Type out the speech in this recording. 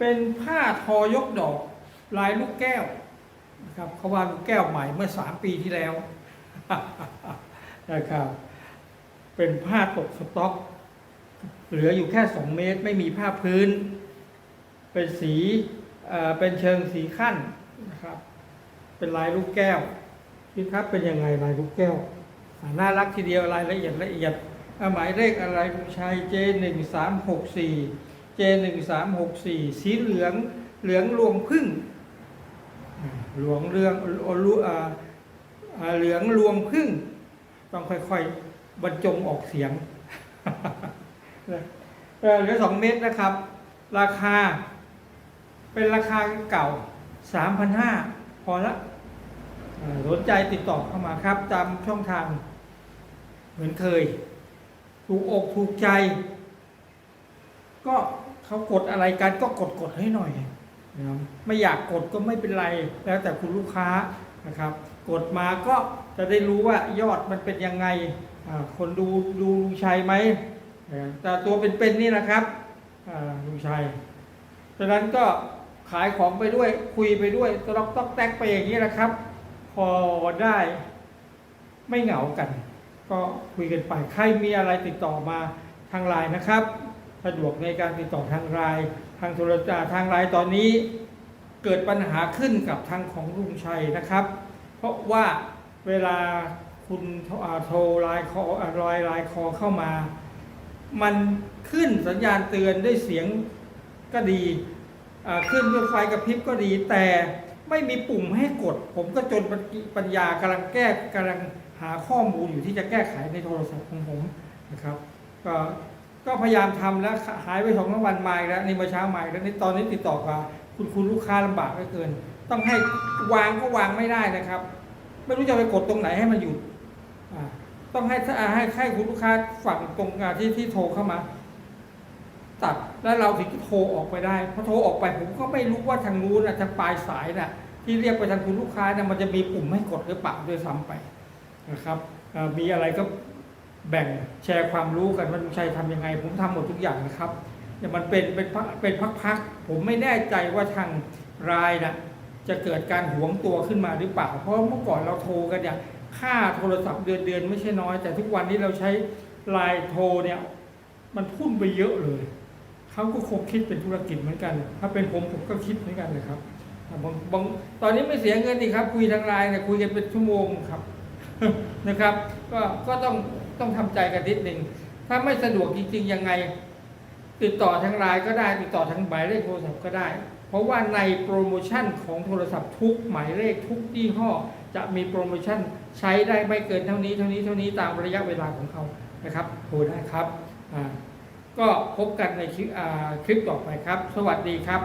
เป็นผ้าทอยกดอกลายลูกแก้วนะครับเขาว่าลูกแก้วใหม่เมื่อสามปีที่แล้วนะครับ เป็นผ้าตกสต็อก เหลืออยู่แค่สองเมตรไม่มีผ้าพื้น เป็นสีเอ่อเป็นเชิงสีขั้นนะครับ เป็นลายลูกแก้วพี่ครับเป็นยังไงลายลูกแก้วน่ารักทีเดียวรายละเอียดละเอียดหมายเลขอะไรคุณชัย J หนึ่งสามหกสี่ J หนึ่งสามหกสี่สีเหลืองเหลืองรวงพึ่งหลวงเรืองอ่าอ่าเหลืองรวงพึ่ง ต้องค่อยๆ บรรจงออกเสียงเหลือสองเมตรนะครับ ราคา เป็นราคาเก่า 3,500 พอละสนใจติดต่อเข้ามาครับ ตามช่องทาง เหมือนเคย ถูกอกถูกใจ ก็ เขากดอะไรกันก็กดกดให้หน่อยนะครับไม่อยากกดก็ไม่เป็นไร แล้วแต่คุณลูกค้านะครับ กดมาก็จะได้รู้ว่ายอดมันเป็นยังไงคนดูดูลุงชัยไหมแต่ตัวเป็นๆนี่นะครับลุงชัยฉะนั้นก็ขายของไปด้วยคุยไปด้วยตอกตอกแตกไปอย่างนี้นะครับ พอได้ไม่เหงากัน ก็คุยกันไปใครมีอะไรติดต่อมาทางไลน์นะครับ สะดวกในการติดต่อทางไลน์ทางโทรศัพท์ทางไลน์ตอนนี้เกิดปัญหาขึ้นกับทางของลุงชัยนะครับ เพราะว่าเวลาคุณโทรอ่าโทรไลน์คออ่าไลน์คอเข้ามา มันขึ้นสัญญาณเตือนด้วยเสียงก็ดีขึ้นด้วยไฟกระพริบก็ดี แต่ไม่มีปุ่มให้กด ผมก็จนปัญญากำลังแก้กำลังหาข้อมูลอยู่ที่จะแก้ไขในโทรศัพท์ของผมนะครับ ก็ ก็พยายามทำแล้วหายไปสองสามวันมาอีกแล้วนี่เมื่อเช้ามาอีกแล้วในตอนนี้ติดต่อกับคุณคุณลูกค้าลำบากเหลือเกิน ต้องให้วางก็วางไม่ได้นะครับ ไม่รู้จะไปกดตรงไหนให้มันหยุดต้องให้อ่าให้ให้คุณลูกค้าฝั่งตรงที่ที่โทรเข้ามา ตัดแล้วเราถึงโทรออกไปได้พอโทรออกไปผมก็ไม่รู้ว่าทางนู้นนะทางปลายสายน่ะ ที่เรียกไปทางคุณลูกค้าเนี่ยมันจะมีปุ่มให้กดหรือเปล่าด้วยซ้ำไปนะครับมีอะไรก็ แบ่งแชร์ความรู้กันว่าลุงชัยทำยังไง ผมทำหมดทุกอย่างนะครับแต่มันเป็นเป็นพักเป็นพักๆผมไม่แน่ใจว่าทางรายน่ะจะเกิดการหวงตัวขึ้นมาหรือเปล่า เพราะเมื่อก่อนเราโทรกันเนี่ยค่าโทรศัพท์เดือนเดือนไม่ใช่น้อย แต่ทุกวันนี้เราใช้ไลน์โทรเนี่ย มันพุ่งไปเยอะเลยเขาก็คงคิดเป็นธุรกิจเหมือนกัน ถ้าเป็นผมผมก็คิดเหมือนกันเลยครับบางบางตอนนี้ไม่เสียเงินดีครับ คุยทางไลน์เนี่ยคุยกันเป็นชั่วโมงครับนะครับ ก็ก็ต้อง ต้องทำใจกันนิดหนึ่งถ้าไม่สะดวกจริงๆยังไง ติดต่อทางไลน์ก็ได้ ติดต่อทางหมายเลขโทรศัพท์ก็ได้ เพราะว่าในโปรโมชั่นของโทรศัพท์ทุกหมายเลขทุกยี่ห้อ จะมีโปรโมชั่นใช้ได้ไม่เกินเท่านี้เท่านี้เท่านี้ตามระยะเวลาของเขานะครับโทรได้ครับอ่าก็พบกันในคลิปต่อไปครับ สวัสดีครับ